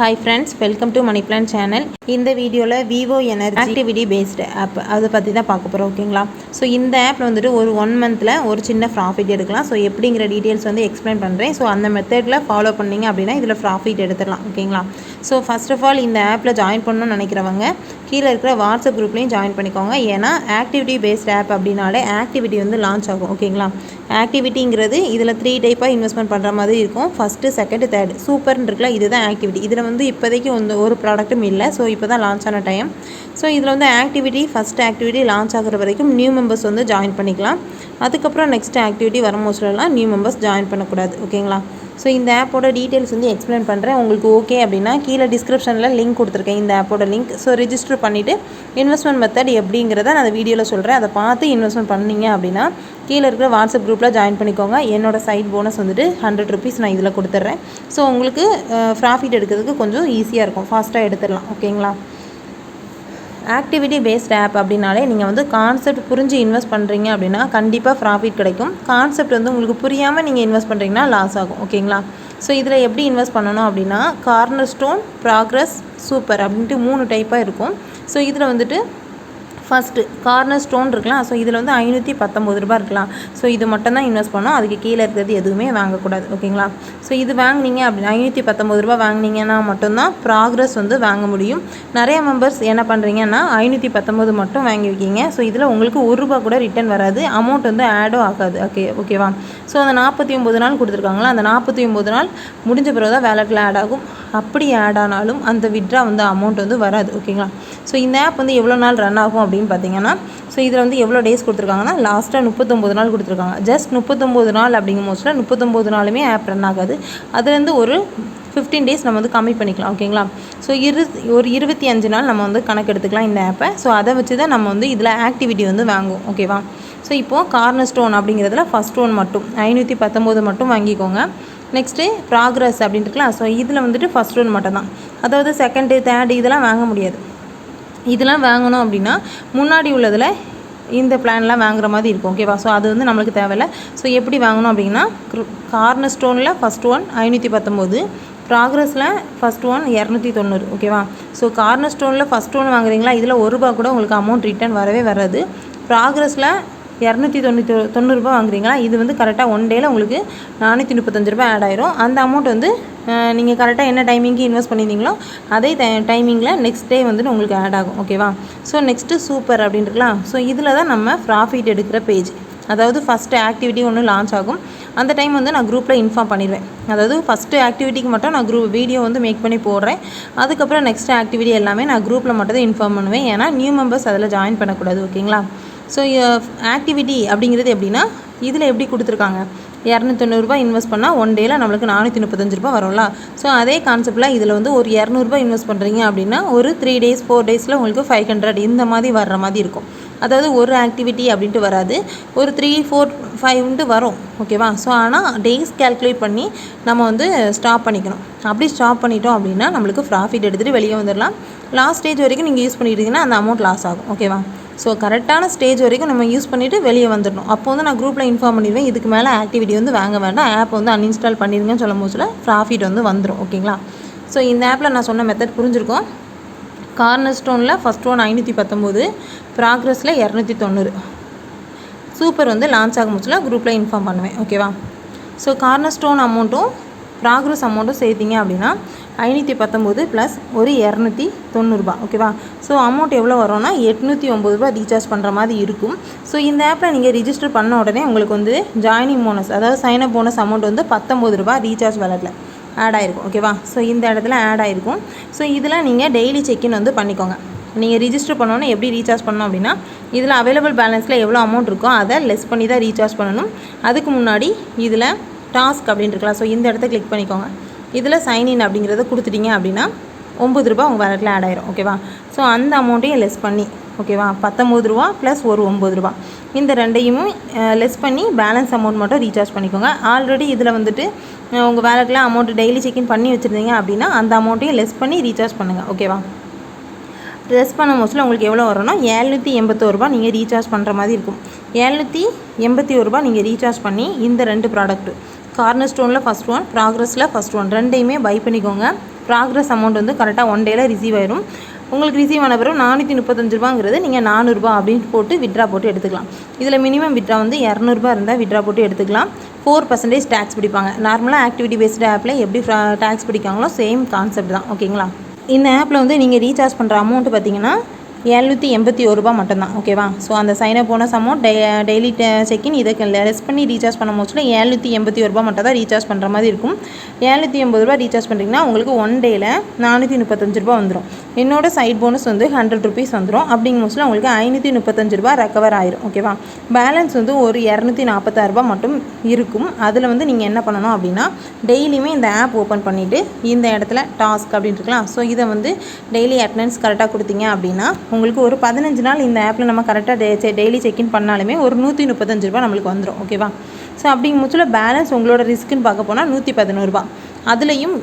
Hi friends welcome to money plan channel இந்த வீடியோவில் Vivo energy activity based app அதை பற்றி தான் பார்க்க போகிறோம் ஓகேங்களா ஸோ இந்த ஆப்பில் வந்துட்டு ஒரு ஒன் மந்தில் ஒரு சின்ன ப்ராஃபிட் எடுக்கலாம். ஸோ எப்படிங்கிற டீட்டெயில்ஸ் வந்து எக்ஸ்பிளைன் பண்ணுறேன் ஸோ அந்த மெத்தடில் ஃபாலோ பண்ணீங்க அப்படின்னா இதில் ப்ராஃபிட் எடுத்துடலாம் ஓகேங்களா ஸோ ஃபர்ஸ்ட் ஆஃப் ஆல் இந்த ஆப்பில் ஜாயின் பண்ணணும்னு நினைக்கிறவங்க கீழே இருக்கிற வாட்ஸ்அப் குரூப்லேயும் ஜாயின் பண்ணிக்கோங்க. ஏன்னா ஆக்டிவிட்டி பேஸ்ட் ஆப் அப்படின்னாலே ஆக்டிவிட்டி வந்து லான்ச் ஆகும். ஓகேங்களா ஆக்டிவிட்டிங்கிறது இதில் த்ரீ டைப்பாக இன்வெஸ்ட்மெண்ட் பண்ணுற மாதிரி இருக்கும். ஃபஸ்ட்டு செகண்ட் தேர்ட் சூப்பர்னு இருக்குல்ல இதுதான் ஆக்டிவிட்டி இதில் வந்து இப்போதைக்கு வந்து ஒரு ப்ராடக்ட்டும் இல்லை. ஸோ இப்போ தான் லான்ச் ஆன டைம் ஸோ இதில் வந்து ஆக்டிவிட்டி ஃபஸ்ட் ஆக்டிவிட்டி லான்ச் ஆகிற வரைக்கும் நியூ மெம்பர்ஸ் வந்து ஜாயின் பண்ணிக்கலாம். அதுக்கப்புறம் நெக்ஸ்ட் ஆக்டிவிட்டி வரும்போதுலாம் நியூ மெம்பர்ஸ் ஜாயின் பண்ணக்கூடாது. ஓகேங்களா ஸோ இந்த ஆப்போட டீட்டெயில்ஸ் வந்து எக்ஸ்பிளைன் பண்ணுறேன் உங்களுக்கு ஓகே அப்படின்னா கீழே டிஸ்கிரிப்ஷனில் லிங்க் கொடுத்துருக்கேன் இந்த ஆப்போட லிங்க் ஸோ ரிஜிஸ்டர் பண்ணிவிட்டு இன்வெஸ்ட்மெண்ட் மெத்தட் எப்படிங்கிறத நான் அந்த வீடியோவில் சொல்கிறேன் அதை பார்த்து இன்வெஸ்ட்மெண்ட் பண்ணீங்க அப்படின்னா கீழே இருக்கிற வாட்ஸ்அப் குரூப்பில் ஜாயின் பண்ணிக்கோங்க. என்னோடய சைட் போனஸ் வந்துட்டு ஹண்ட்ரட் ருபீஸ் நான் இதில் கொடுத்துட்றேன். ஸோ உங்களுக்கு ப்ராஃபிட் எடுக்கிறதுக்கு கொஞ்சம் ஈஸியாக இருக்கும். ஃபாஸ்ட்டாக எடுத்துடலாம். ஓகேங்களா ஆக்டிவிட்டி பேஸ்ட் ஆப் அப்படின்னாலே நீங்கள் வந்து கான்செப்ட் புரிஞ்சு இன்வெஸ்ட் பண்ணுறீங்க அப்படின்னா கண்டிப்பாக ப்ராஃபிட் கிடைக்கும். கான்செப்ட் வந்து உங்களுக்கு புரியாமல் நீங்கள் இன்வெஸ்ட் பண்ணுறீங்கன்னா லாஸ் ஆகும். ஓகேங்களா ஸோ இதில் எப்படி இன்வெஸ்ட் பண்ணணும் அப்படின்னா கார்னர் ஸ்டோன் ப்ராக்ரஸ் சூப்பர் அப்படின்ட்டு மூணு டைப்பாக இருக்கும். ஸோ இதில் வந்துட்டு ஃபஸ்ட்டு கார்னர் ஸ்டோன் இருக்கலாம். ஸோ இதில் வந்து ஐநூற்றி பத்தொம்பது ரூபா இருக்கலாம். ஸோ இது மட்டும் தான் இன்வெஸ்ட் பண்ணோம். அதுக்கு கீழே இருக்கிறது எதுவுமே வாங்கக்கூடாது. ஓகேங்களா ஸோ இது வாங்கினீங்க அப்படின்னு ஐநூற்றி பத்தொம்பது ரூபா வாங்கினீங்கன்னா மட்டும்தான் ப்ராக்ரஸ் வந்து வாங்க முடியும். நிறைய மெம்பர்ஸ் என்ன பண்ணுறீங்கன்னா ஐநூற்றி பத்தொம்பது மட்டும் வாங்கி வைக்கிங்க ஸோ இதில் உங்களுக்கு ஒரு ரூபா கூட ரிட்டர்ன் வராது. அமௌண்ட் வந்து ஆடும் ஆகாது. ஓகே ஓகேவா ஸோ அந்த நாற்பத்தி ஒம்பது நாள் கொடுத்துருக்காங்களா? அந்த நாற்பத்தி ஒம்பது நாள் முடிஞ்ச பிறகு தான் வேலட்டில் ஆட் ஆகும். அப்படி ஆட் ஆனாலும் அந்த விட்ரா வந்து அமௌண்ட் வந்து வராது ஓகேங்களா ஸோ இந்த ஆப் வந்து எவ்வளோ நாள் ரன் ஆகும் அப்படின்னு பார்த்தீங்கன்னா ஸோ இதில் வந்து எவ்வளோ டேஸ் கொடுத்துருக்காங்கன்னா லாஸ்ட்டாக முப்பத்தொம்போது நாள் கொடுத்துருக்காங்க. ஜஸ்ட் முப்பத்தொம்போது நாள் அப்படிங்கும் போதுல முப்பத்தொம்போது நாளுமே ஆப் ரன் ஆகாது. அதுலேருந்து ஒரு ஃபிஃப்டீன் டேஸ் நம்ம வந்து கம்மி பண்ணிக்கலாம் ஓகேங்களா ஸோ இரு ஒரு இருபத்தி அஞ்சு நாள் நம்ம வந்து கணக்கு எடுத்துக்கலாம் இந்த ஆப்பை ஸோ அதை வச்சு தான் நம்ம வந்து இதில் ஆக்டிவிட்டி வந்து வாங்குவோம் ஓகேவா ஸோ இப்போது கார்னர் ஸ்டோன் அப்படிங்கிறதுல ஃபஸ்ட் ஒன் மட்டும் ஐநூற்றி பத்தொம்போது மட்டும் வாங்கிக்கோங்க. Next progress அப்படின்ட்டுருக்கலாம். ஸோ இதில் வந்துட்டு ஃபஸ்ட் ஒன் மட்டும்தான். அதாவது செகண்டு தேர்டு இதெல்லாம் வாங்க முடியாது. இதெல்லாம் வாங்கணும் அப்படின்னா முன்னாடி உள்ளதில் இந்த பிளான்லாம் வாங்குற மாதிரி இருக்கும் ஓகேவா ஸோ அது வந்து நம்மளுக்கு தேவையில்லை. ஸோ எப்படி வாங்கணும் அப்படின்னா கார்னர் ஸ்டோனில் ஃபஸ்ட் ஒன் ஐநூற்றி பத்தொம்போது. ப்ராக்ரஸில் ஃபஸ்ட் ஒன் இரநூத்தி தொண்ணூறு ஓகேவா ஸோ கார்னர் ஸ்டோனில் ஃபஸ்ட் ஒன் வாங்குறீங்களா? இதில் ஒரு ரூபா கூட உங்களுக்கு அமௌண்ட் ரிட்டர்ன் வரவே வராது. ப்ராக்ரஸில் இரநூத்தி தொண்ணூற்றி தொண்ணூறுரூபா வாங்குறீங்களா? இது வந்து கரெக்டாக ஒன் டேயில் உங்களுக்கு நானூற்றி முப்பத்தஞ்சு ரூபா ஆட் ஆயிரும். அந்த அமௌண்ட் வந்து நீங்கள் கரெக்டாக என்ன டைமிங்க்கு இன்வெஸ்ட் பண்ணியிருந்தீங்களோ அதே டைமிங்கில் நெக்ஸ்ட் டே வந்து உங்களுக்கு ஆட் ஆகும். ஓகேவா ஸோ நெக்ஸ்ட்டு சூப்பர் அப்படின்ட்டுருக்கலாம் ஸோ இதில் தான் நம்ம ப்ராஃபிட் எடுக்கிற பேஜ் அதாவது ஃபஸ்ட்டு ஆக்டிவிட்டி ஒன்று லான்ச் ஆகும். அந்த டைம் வந்து நான் குரூப்பில் இன்ஃபார்ம் பண்ணிடுவேன். அதாவது ஃபஸ்ட்டு ஆக்டிவிட்டிக்கு மட்டும் நான் குரூப் வீடியோ வந்து மேக் பண்ணி போடுறேன். அதுக்கப்புறம் நெக்ஸ்ட் ஆக்டிவிட்டி எல்லாமே நான் குரூப்பில் மட்டும் தான் இன்ஃபார்ம் பண்ணுவேன். ஏன்னா நியூ மெம்பர்ஸ் அதில் ஜாயின் பண்ணக்கூடாது. ஓகேங்களா ஸோ ஆக்டிவிட்டி அப்படிங்கிறது எப்படின்னா இதில் எப்படி கொடுத்துருக்காங்க? இரநூத்தொண்ணூறுபா இன்வெஸ்ட் பண்ணால் ஒன் டேயில் நம்மளுக்கு நானூற்றி முப்பத்தஞ்சு ரூபா வரும்ல. ஸோ அதே கான்செப்டில் இதில் வந்து ஒரு இரநூறுபா இன்வெஸ்ட் பண்ணுறீங்க அப்படின்னா ஒரு த்ரீ டேஸ் ஃபோர் டேஸில் உங்களுக்கு ஃபைவ் ஹண்ட்ரட் இந்த மாதிரி வர்ற மாதிரி இருக்கும். அதாவது ஒரு ஆக்டிவிட்டி அப்படின்ட்டு வராது. ஒரு த்ரீ ஃபோர் ஃபைவ்ன்ட்டு வரும். ஓகேவா ஸோ ஆனால் டேஸ் கேல்குலேட் பண்ணி நம்ம வந்து ஸ்டாப் பண்ணிக்கணும். அப்படி ஸ்டாப் பண்ணிட்டோம் அப்படின்னா நம்மளுக்கு ப்ராஃபிட் எடுத்துகிட்டு வெளியே வந்துடலாம் லாஸ்ட் ஸ்டேஜ் வரைக்கும் நீங்கள் யூஸ் பண்ணிட்டீங்கன்னா அந்த அமௌண்ட் லாஸ் ஆகும். ஓகேவா ஸோ கரெக்டான ஸ்டேஜ் வரைக்கும் நம்ம யூஸ் பண்ணிவிட்டு வெளியே வந்துடணும். அப்போ வந்து நான் குரூப்பில் இன்ஃபார்ம் பண்ணிடுவேன். இதுக்கு மேலே ஆக்டிவிட்டி வந்து வாங்க வேண்டாம். ஆப் வந்து அன்இன்ஸ்டால் பண்ணிடுங்கன்னு சொல்லும் போதுல ப்ராஃபிட் வந்து வந்துடும் ஓகேங்களா ஸோ இந்த ஆப்பில் நான் சொன்ன மெத்தட் புரிஞ்சிருக்கோம்? கார்னர் ஸ்டோனில் ஃபஸ்ட் ஒன் ஐநூற்றி பத்தொம்போது ப்ராக்ரஸில் இரநூத்தி தொண்ணூறு சூப்பர் வந்து லான்ச் ஆகும் போதுல குரூப்பில் இன்ஃபார்ம் பண்ணுவேன். ஓகேவா ஸோ கார்னர் ஸ்டோன் அமௌண்ட்டும் ப்ராக்ரஸ் அமௌண்ட்டும் சேர்த்திங்க அப்படின்னா ஐநூற்றி பத்தொம்போது ப்ளஸ் ஒரு இரநூத்தி தொண்ணூறுபா ஓகேவா ஸோ அமௌண்ட் எவ்வளோ வரும்னா எட்நூற்றி ஒம்பது ரூபா ரீசார்ஜ் பண்ணுற மாதிரி இருக்கும். ஸோ இந்த ஆப்பில் நீங்கள் ரிஜிஸ்டர் பண்ண உடனே உங்களுக்கு வந்து ஜாயினிங் போனஸ் அதாவது சைன் அப் போனஸ் அமௌண்ட் வந்து பத்தொம்பது ரூபா ரீசார்ஜ் வேலட்டில் ஆட் ஆகிருக்கும் ஓகேவா ஸோ இந்த இடத்துல ஆட் ஆகிருக்கும் ஸோ இதில் நீங்கள் டெய்லி செக்இன் வந்து பண்ணிக்கோங்க. நீங்கள் ரிஜிஸ்டர் பண்ணோன்னே எப்படி ரீசார்ஜ் பண்ணணும் அப்படின்னா இதில் அவைலபிள் பேலன்ஸில் எவ்வளோ அமௌண்ட் இருக்கோ அதை லெஸ் பண்ணி தான் ரீசார்ஜ் பண்ணணும். அதுக்கு முன்னாடி இதில் டாஸ்க் அப்படின்னு இருக்கலாம் ஸோ இந்த இடத்த கிளிக் பண்ணிக்கோங்க. இதில் சைன்இன் அப்படிங்கிறத கொடுத்துட்டீங்க அப்படின்னா ஒம்பது ரூபா உங்கள் வேலட்டில் ஆட் ஆயிரும். ஓகேவா ஸோ அந்த அமௌண்ட்டையும் லெஸ் பண்ணி ஓகேவா பத்தொம்பது ரூபா ப்ளஸ் ஒரு ஒம்பது ரூபா. இந்த ரெண்டையுமே லெஸ் பண்ணி பேலன்ஸ் அமௌண்ட் மட்டும் ரீசார்ஜ் பண்ணிக்கோங்க. ஆல்ரெடி இதில் வந்துட்டு உங்கள் வேலட்டில் அமௌண்ட் டெய்லி செக்இன் பண்ணி வச்சுருந்தீங்க அப்படின்னா அந்த அமௌண்ட்டையும் லெஸ் பண்ணி ரீசார்ஜ் பண்ணுங்கள் ஓகேவா லெஸ் பண்ண மோஸ்ட்டில் உங்களுக்கு எவ்வளோ வரும்னா ஏழ்நூற்றி எண்பத்தோரு ரூபா நீங்கள் ரீசார்ஜ் பண்ணுற மாதிரி இருக்கும். ஏழ்நூற்றி எண்பத்தி ஒரு ரூபா நீங்கள் ரீசார்ஜ் பண்ணி இந்த ரெண்டு ப்ராடக்ட்டு கார்னர் ஸ்டோனில் ஃபஸ்ட் ஒன் ப்ராக்ரஸில் ஃபஸ்ட் ஒன் ரெண்டையுமே பை பண்ணிக்கோங்க. ப்ராக்ரஸ் அமௌண்ட் வந்து கரெக்டாக ஒன் டேயில் ரிசீவ் ஆயிரும். உங்களுக்கு ரிசீவ் ஆன பிறகு நானூற்றி முப்பத்தஞ்சு ரூபாங்கிறது நீங்கள் நானூறுரூபா அப்படின்னு போட்டு விட்ரா போட்டு எடுத்துக்கலாம். இதில் மினிமம் விட்ரா வந்து இரநூறுபா இருந்தால் விட்ரா போட்டு எடுத்துக்கலாம். ஃபோர் பர்சன்டேஜ் டேக்ஸ் பிடிப்பாங்க. நார்மலாக ஆக்டிவிட்டி பேஸ்டு ஆப்பில் எப்படி டேக்ஸ் பிடிக்காங்களோ சேம் கான்செப்ட் தான். ஓகேங்களா இந்த ஆப்பில் வந்து நீங்கள் ரீசார்ஜ் பண்ணுற அமௌண்ட் பார்த்தீங்கன்னா ஏழ்நூற்றி எண்பத்தி ஒரு ரூபா மட்டும்தான். ஓகேவா ஸோ அந்த சைனப் போனஸ் அமௌண்ட் டெ டெய்லி செக்கின் இதுக்கு லெஸ் பண்ணி ரீசார்ஜ் பண்ண மோஸ்ட்டில் ஏழ்நூற்றி எண்பத்தி ஒரு ரூபா மட்டும் தான் ரீசார்ஜ் பண்ணுற மாதிரி இருக்கும். ஏழ்நூற்றி எண்பது ரூபா ரீசார்ஜ் பண்ணுறீங்கன்னா உங்களுக்கு ஒன் டேயில் நானூற்றி முப்பத்தஞ்சு ரூபா வந்துடும் என்னோட சைட் போனஸ் வந்து ஹண்ட்ரட் ருபீஸ் வந்துடும் அப்படிங்கும் மோஸ்ட்டில் உங்களுக்கு ஐநூற்றி முப்பத்தஞ்சு ரூபா ரெக்கவர் ஆயிரும். ஓகேவா பேலன்ஸ் வந்து ஒரு இரநூத்தி நாற்பத்தாறு ரூபா மட்டும் இருக்கும். அதில் வந்து நீங்கள் என்ன பண்ணணும் அப்படின்னா டெய்லியுமே இந்த ஆப் ஓப்பன் பண்ணிவிட்டு இந்த இடத்துல டாஸ்க் அப்படின்னு இருக்கலாம். ஸோ இதை வந்து டெய்லி அட்டண்டன்ஸ் கரெக்டாக கொடுத்தீங்க அப்படின்னா உங்களுக்கு ஒரு பதினஞ்சு நாள் இந்த ஆப்பில் நம்ம கரெக்டாக டே டெய்லி செக்இன் பண்ணாலுமே ஒரு நூற்றி முப்பத்தஞ்சு ரூபா நம்மளுக்கு வந்துடும் ஓகேவா ஸோ அப்படிங்கும் முச்சில் பேலன்ஸ் உங்களோட ரிஸ்க்குன்னு பார்க்க போனால் நூற்றி பதினோருபா அதுலேயும்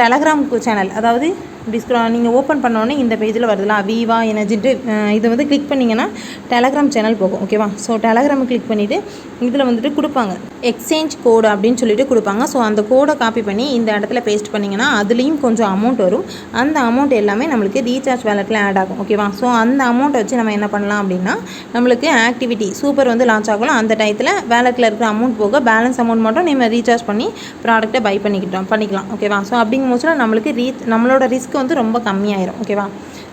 டெலகிராம் சேனல் அதாவது டிஸ்க்ரா நீங்கள் ஓப்பன் பண்ணோன்னே இந்த பேஜில் வருதுலாம் வீவா எனர்ஜின்ட்டு இதை வந்து கிளிக் பண்ணிங்கன்னா டெலகிராம் சேனல் போகும் ஓகேவா ஸோ டெலகிராம் கிளிக் பண்ணிவிட்டு இதில் வந்துட்டு கொடுப்பாங்க. எக்ஸ்சேஞ்ச் கோடு அப்படின்னு சொல்லிட்டு கொடுப்பாங்க. ஸோ அந்த கோடை காப்பி பண்ணி இந்த இடத்துல பேஸ்ட் பண்ணிங்கன்னா அதுலேயும் கொஞ்சம் அமௌண்ட் வரும். அந்த அமௌண்ட் எல்லாமே நம்மளுக்கு ரீசார்ஜ் வேலெட்டில் ஆட் ஆகும். ஓகேவா ஸோ அந்த அமௌண்ட்டை வச்சு நம்ம என்ன பண்ணலாம் அப்படின்னா நம்மளுக்கு ஆக்டிவிட்டி சூப்பர் வந்து லான்ச் ஆகலாம் அந்த டயத்தில் வேலெட்டில் இருக்கிற அமௌண்ட் போக பேலன்ஸ் அமௌண்ட் மட்டும் நம்ம ரீசார்ஜ் பண்ணி ப்ராடக்ட்டை பை பண்ணிக்கிட்டோம் பண்ணிக்கலாம். ஓகேவா ஸோ அப்படிங்கும் போது நம்மளுக்கு ரீ நம்மளோட ரிஸ்க் வந்து ரொம்ப கம்மியாயிரும். ஓகேவா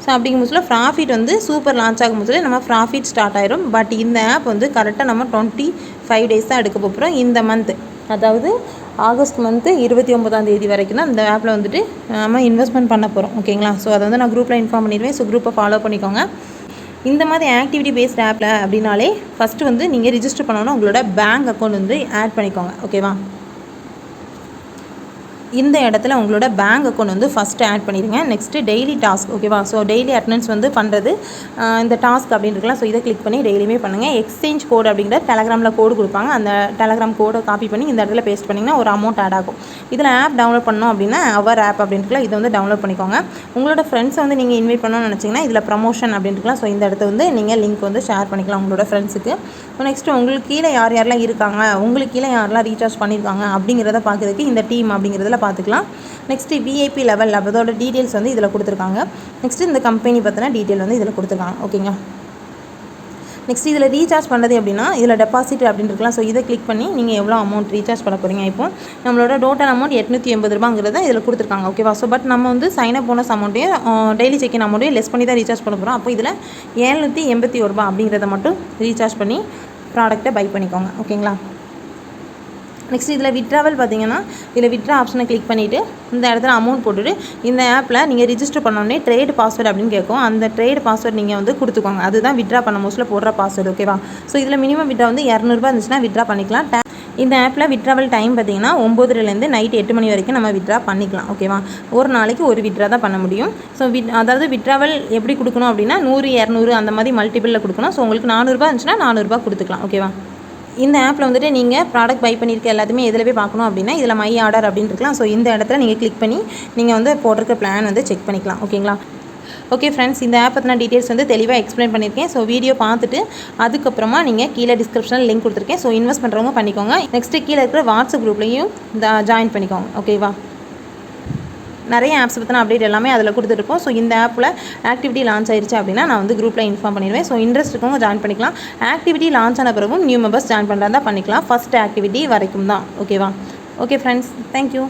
ஸோ அப்படிங்கும் போது ப்ராஃபிட் வந்து சூப்பர் லான்ச் ஆகும் போது நம்ம ப்ராஃபிட் ஸ்டார்ட் ஆயிரும். பட் இந்த ஆப் வந்து கரெக்டாக நம்ம டுவெண்ட்டி ஃபைவ் டேஸ் தான் எடுக்க போகிறோம் இந்த மந்த் அதாவது ஆகஸ்ட் மந்த்து இருபத்தி ஒம்பதாம் தேதி வரைக்கும் தான் இந்த ஆப்பில் வந்துட்டு நம்ம இன்வெஸ்ட்மெண்ட் பண்ண போகிறோம் ஓகேங்களா ஸோ அதை வந்து நான் குரூப்பில் இன்ஃபார்ம் பண்ணிடுவேன். ஸோ குரூப்பை ஃபாலோ பண்ணிக்கோங்க. இந்த மாதிரி ஆக்டிவிட்டி பேஸ்ட் ஆப்பில் அப்படின்னாலே ஃபஸ்ட்டு வந்து நீங்கள் ரிஜிஸ்டர் பண்ணணும் உங்களோட பேங்க் அக்கௌண்ட் வந்து ஆட் பண்ணிக்கோங்க. ஓகேவா இந்த இடத்துல உங்களோட பேங்க் அக்கௌண்ட் வந்து ஃபஸ்ட்டு ஆட் பண்ணிடுங்க. நெக்ஸ்ட்டு டெய்லி டாஸ்க் ஓகேவா ஸோ டெய்லி அட்டண்டன்ஸ் வந்து பண்ணுறது இந்த டாஸ்க் அப்படின்னு இருக்கலாம் ஸோ இதை கிளிக் பண்ணி டெய்லியுமே பண்ணுங்கள் எக்ஸ்சேஞ்ச் கோட் அப்படிங்கிற டெலகிராமில் கோடு கொடுப்பாங்க. அந்த டெலகிராம் கோடை காப்பி பண்ணி இந்த இடத்துல பேஸ்ட் பண்ணிங்கன்னா ஒரு அமௌண்ட் ஆட் ஆகும். இதில் ஆப் டவுன்லோட் பண்ணோம் அப்படின்னா அவர் ஆப் அப்படின்ட்டுலாம் இதை வந்து டவுன்லோட் பண்ணிக்கோங்க. உங்களோட ஃப்ரெண்ட்ஸை வந்து நீங்கள் இன்வைட் பண்ணணும்னு நினச்சிங்கன்னா இதில் ப்ரமோஷன் அப்படின்ட்டுலாம் ஸோ இந்த இடத்த வந்து நீங்கள் லிங்க் வந்து ஷேர் பண்ணிக்கலாம் உங்களோட ஃப்ரெண்ட்ஸுக்கு நெக்ஸ்ட்டு உங்களுக்கு கீழே யார் யாரெல்லாம் இருக்காங்க உங்களுக்கு கீழே யாரெல்லாம் ரீசார்ஜ் பண்ணியிருக்காங்க அப்படிங்கிறத பார்க்குறதுக்கு இந்த டீம் அப்படிங்கிறதுல பார்த்துக்கலாம். நெக்ஸ்ட்டு விஐபி லெவல் அதோட டீட்டெயில்ஸ் வந்து இதில் கொடுத்துருக்காங்க. நெக்ஸ்ட்டு இந்த கம்பெனி பற்றின டீட்டெயில் வந்து இதில் கொடுத்துருக்காங்க. ஓகேங்க நெக்ஸ்ட் இதில் ரீசார்ஜ் பண்ணுறது அப்படின்னா இதில் டெபாசிட் அப்படின்னு இருக்கலாம். ஸோ இதை கிளிக் பண்ணி நீங்கள் எவ்வளோ அமௌண்ட் ரீசார்ஜ் பண்ண போகிறீங்க இப்போ நம்மளோட டோட்டல் அமௌண்ட் எட்நூற்றி எண்பது ரூபாங்கிறத இதில் கொடுத்துருக்காங்க. ஓகேவா ஸோ பட் நம்ம வந்து சைன் அப் போனஸ் அமௌண்ட்டையும் டெய்லி செக்கின் அமௌண்ட்டையும் லெஸ் பண்ணி தான் ரீசார்ஜ் பண்ண போகிறோம் அப்போ இதில் ஏழ்நூற்றி எண்பத்தி ஒரு ரூபா அப்படிங்கிறத மட்டும் ரீசார்ஜ் பண்ணி ப்ராடக்ட்டை பை பண்ணிக்கோங்க. ஓகேங்களா நெக்ஸ்ட் இதில் விட்ராவல் பார்த்தீங்கன்னா இதில் விட்ரா ஆப்ஷனை கிளிக் பண்ணிவிட்டு இந்த இடத்துல அமௌண்ட் போட்டுட்டு இந்த ஆப்பில் நீங்கள் ரிஜிஸ்டர் பண்ணோடனே ட்ரேட் பாஸ்வேர்டு அப்படின்னு கேட்கும் அந்த ட்ரேட் பாஸ்வேர்டு நீங்கள் வந்து கொடுத்துக்கோங்க. அதுதான் விட்ரா பண்ண மோஸ்ட்டில் போடுற பாஸ்வேர்டு ஓகேவா ஸோ இதில் மினிமம் விட்ரா வந்து இரநூறுபா இருந்துச்சுன்னா விட்ரா பண்ணிக்கலாம். இந்த ஆப்பில் விட்ராவல் டைம் பார்த்தீங்கன்னா ஒம்போதுலேருந்து நைட் எட்டு மணி வரைக்கும் நம்ம விட்ரா பண்ணிக்கலாம் ஓகேவா ஒரு நாளைக்கு ஒரு விட்ரா தான் பண்ண முடியும். ஸோ விட் அதாவது விட்ராவல் எப்படி கொடுக்கணும் அப்படின்னா நூறு இரநூறு அந்த மாதிரி மல்டிபிளில் கொடுக்கணும். ஸோ உங்களுக்கு நானூறுபா இருந்துச்சுன்னா நானூறுபா கொடுத்துக்கலாம் ஓகேவா இந்த ஆப்பில் வந்துட்டு நீங்கள் ப்ராடக்ட் பை பண்ணியிருக்க எல்லாத்தையுமே எதில் போய் பார்க்கணும் அப்படின்னா இதில் மை ஆர்டர் அப்படின்னு இருக்கலாம். ஸோ இந்த இடத்துல நீங்கள் கிளிக் பண்ணி நீங்கள் வந்து போட்டிருக்க பிளான் வந்து செக் பண்ணிக்கலாம். ஓகேங்களா ஓகே ஃப்ரெண்ட்ஸ் இந்த ஆப் பற்றின டீட்டெயில்ஸ் வந்து தெளிவாக எக்ஸ்பிளைன் பண்ணியிருக்கேன் ஸோ வீடியோ பார்த்துட்டு அதுக்கப்புறமா நீங்கள் கீழே டிஸ்கிரிப்ஷனில் லிங்க் கொடுத்துருக்கேன். ஸோ இன்வெஸ்ட் பண்ணுறவங்க பண்ணிக்கோங்க. நெக்ஸ்ட்டு கீழே இருக்கிற வாட்ஸ்அப் குரூப்லேயும் ஜாயின் பண்ணிக்கோங்க. ஓகேவா நிறைய ஆப்ஸ் பற்றின அப்டேட் எல்லாமே அதில் கொடுத்துருப்போம் ஸோ இந்த ஆப்பில் ஆக்டிவிட்டி லான்ச் ஆயிடுச்சு அப்படின்னா நான் வந்து குரூப்பில் இன்ஃபார்ம் பண்ணிடுவேன். ஸோ இன்ட்ரெஸ்ட் இருக்கவங்க ஜாயின் பண்ணிக்கலாம். ஆக்டிவிட்டி லான்ச் ஆன பிறகும் நியூ மெம்பர்ஸ் ஜாயின் பண்ணுறதா பண்ணிக்கலாம். ஃபஸ்ட் ஆக்டிவிட்டி வரைக்கும் தான். ஓகேவா ஓகே ஃப்ரெண்ட்ஸ் தேங்க்யூ